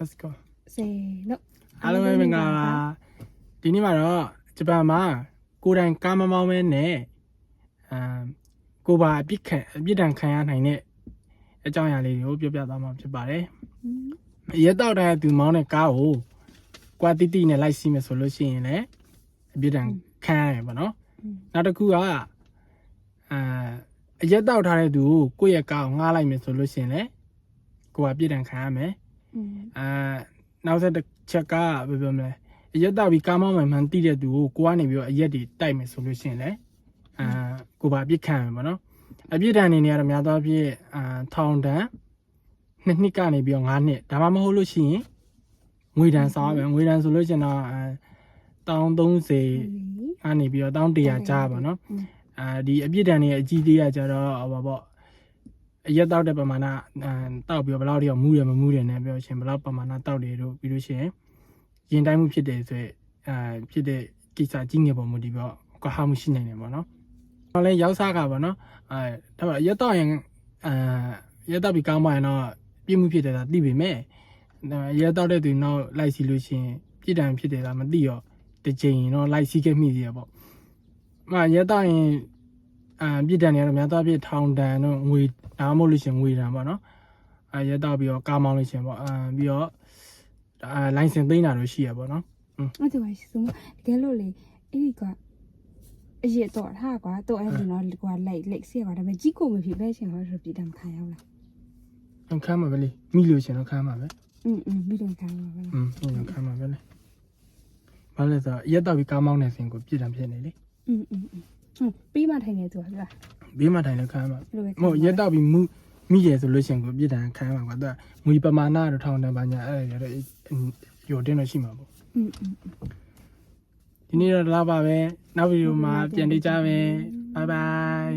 let's go စေနော်အားလုံးပဲမင်္ဂလာပါဒီနေ့မှာတော့ဂျပန်မှာကိုယ်တိုင်ကားမမောင်းမဲနဲ့အာကိုယ်ပါအပြစ်ခံအပြစ်ဒဏ်ခံရနိုင်တဲ့အကြောင်းအရာလေးတွေကိုပြောပြသွားမှာဖြစ်ပါတယ်ရဲတောက်တဲ့သူမောင်းတဲ့ကားကိုကွာတိတိနဲ့လိုက်စီးမယ်ဆိုလို့ရှိရင်လည်းအပြစ်ဒဏ်ခံရတယ်ပေါ့နော်နောက်တစ်ခုကအာအရက်တောက်ထားတဲ့သူကိုကိုယ့်ရဲ့ကားကိုငှားလိုက်မယ်ဆိုလို့ရှိရင်လည်းကိုယ်ကအပြစ်ဒဏ်ခံရမယ်อืม အာနောက်ဆက်တစ်ချက်ကဘယ်ပြောမလဲအရက်တောက်ပြီးကားမောင်းမှန်မှန်တိတဲ့သူကိုကိုကနေပြီးတော့အရက်တွေတိုက်မယ်ဆိုလို့ရှိရင်လည်းအာကိုပါအပြစ်ခံရမှာပေါ့နော်အပြစ်ဒဏ်အနေနဲ့ကတော့များသောအားဖြင့်အာထောင်ဒဏ်နှစ်နှစ်ကနေပြီးတော့9နှစ်ဒါမှမဟုတ်လို့ရှိရင်ငွေဒဏ်ဆောင်ရမယ်ငွေဒဏ်ဆိုလို့ရှိရင်တော့အာ1030ကနေပြီးတော့1100ကြားပါနော်အာဒီအပြစ်ဒဏ်တွေအကြီးသေးရကြတော့ဟောပါပေါ့ အရက်တောက်တဲ့ပမာဏအာတောက်ပြီးတော့ဘယ်လောက်တည်းမူးရမမူးတယ်နဲ့ပြောရှင်ဘယ်လောက်ပမာဏတောက်တယ်တို့ပြီးလို့ရှိရင်ရင်တိုင်းမှုဖြစ်တယ်ဆိုရင်အာဖြစ်တဲ့ကိစ္စကြီးငယ်ပုံမူဒီပေါ့ကွာဟာမှုရှိနေတယ်ပေါ့နော်။ဟောလဲရောက်စားကပေါ့နော်။အဲဒါပေမဲ့ရက်တောက်ရင်အာရက်တောက်ပြီးကောင်းပါရင်တော့ပြည့်မှုဖြစ်တယ်ဆိုတာသိပေမဲ့ရက်တောက်တဲ့သူနောက်လိုက်စီလို့ရှိရင်ပြစ်ဒဏ်ဖြစ်တယ်လားမသိရောတစ်ချိန်တော့လိုက်စီခဲ့မိသေးရပေါ့။မရက်တောက်ရင် အာပြစ်ဒဏ်တွေကတော့များသောအားဖြင့်ထောင်ဒဏ်တို့ငွေဒါမှမဟုတ်လို့ရှရင်ငွေဒဏ်ပေါ့နော်အာရက်တော့ပြီးတော့ကားမောင်းလို့ရှရင်ပေါ့အာပြီးတော့အာလိုင်စင်သိမ်းတာတို့ရှိရပေါ့နော် အဲ့ဒါပါရှိဆုံးတကယ်လို့လေအဲ့ဒီကအရေးတော့ထားကွာတော့အဲ့ဒီနော်ကွာလိုက်လိုက်စီကွာဒါပေမဲ့ကြီးကိုမဖြစ်ပဲရှင်ဟောဆိုပြည်တမ်းခံရအောင်လား အခမ်းမှာပဲလေမိလို့ရှရင်တော့ခမ်းမှာပဲ อืมอืมပြီးတော့ခံရပါလား อืมမိလို့ခမ်းမှာပဲလေဘာလဲဆိုတော့ရက်တော့ပြီးကားမောင်းနေစဉ်ကိုပြစ်ဒဏ်ဖြစ်နေလေ อืมอืมဟုတ် ပြီးမှထိုင်နေသူကလားဘေးမှာထိုင်လည်းခံမှာမဟုတ်ရက်တော့ပြီးမူမိရယ်ဆိုလို့ရှိရင်ကိုပြစ်ဒဏ်ခံမှာကွာသူကငွေပမာဏတော့ထောင်တယ်ပါညာအဲ့ဒါတော့ရောတင်းတော့ရှိမှာပေါ့อืมဒီနေ့တော့လာပါပဲနောက်ဗီဒီယိုမှာပြန်တွေ့ကြမယ်ဘိုင်ဘိုင်